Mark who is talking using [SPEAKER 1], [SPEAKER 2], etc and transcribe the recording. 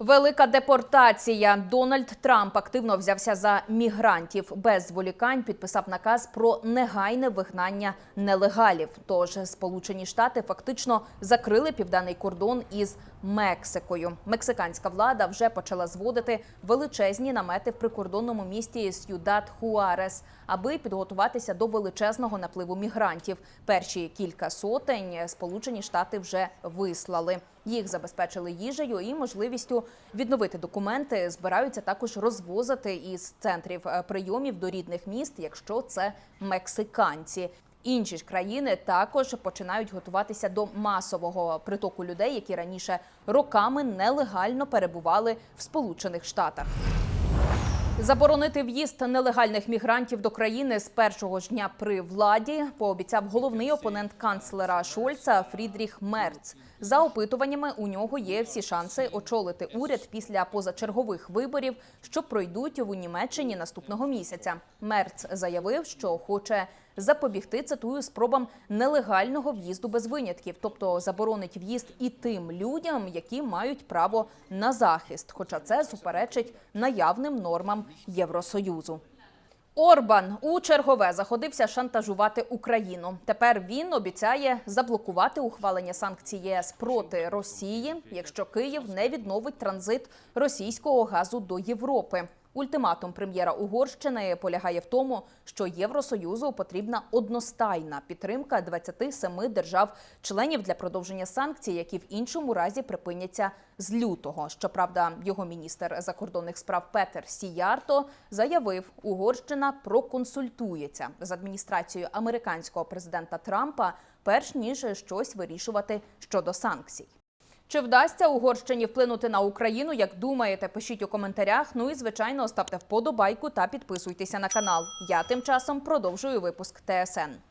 [SPEAKER 1] Велика депортація. Дональд Трамп активно взявся за мігрантів. Без зволікань підписав наказ про негайне вигнання нелегалів. Тож Сполучені Штати фактично закрили південний кордон із Мексикою. Мексиканська влада вже почала зводити величезні намети в прикордонному місті Сюдат Хуарес, аби підготуватися до величезного напливу мігрантів. Перші кілька сотень Сполучені Штати вже вислали. Їх забезпечили їжею і можливістю відновити документи. Збираються також розвозити із центрів е, прийомів до рідних міст, якщо це мексиканці. Інші ж країни також починають готуватися до масового притоку людей, які раніше роками нелегально перебували в Сполучених Штатах. Заборонити в'їзд нелегальних мігрантів до країни з першого ж дня при владі пообіцяв головний опонент канцлера Шольца Фрідріх Мерц. За опитуваннями у нього є всі шанси очолити уряд після позачергових виборів, що пройдуть у Німеччині наступного місяця. Мерц заявив, що хоче запобігти цитую спробам нелегального в'їзду без винятків, тобто заборонить в'їзд і тим людям, які мають право на захист. Хоча це суперечить наявним нормам Євросоюзу. Орбан у чергове заходився шантажувати Україну. Тепер він обіцяє заблокувати ухвалення санкцій ЄС проти Росії, якщо Київ не відновить транзит російського газу до Європи. Ультиматум прем'єра Угорщини полягає в тому, що Євросоюзу потрібна одностайна підтримка 27 держав-членів для продовження санкцій, які в іншому разі припиняться з лютого. Щоправда, його міністр закордонних справ Петер Сіярто заявив, Угорщина проконсультується з адміністрацією американського президента Трампа, перш ніж щось вирішувати щодо санкцій. Чи вдасться Угорщині вплинути на Україну? Як думаєте, пишіть у коментарях. Ну і звичайно, ставте вподобайку та підписуйтеся на канал. Я тим часом продовжую випуск ТСН.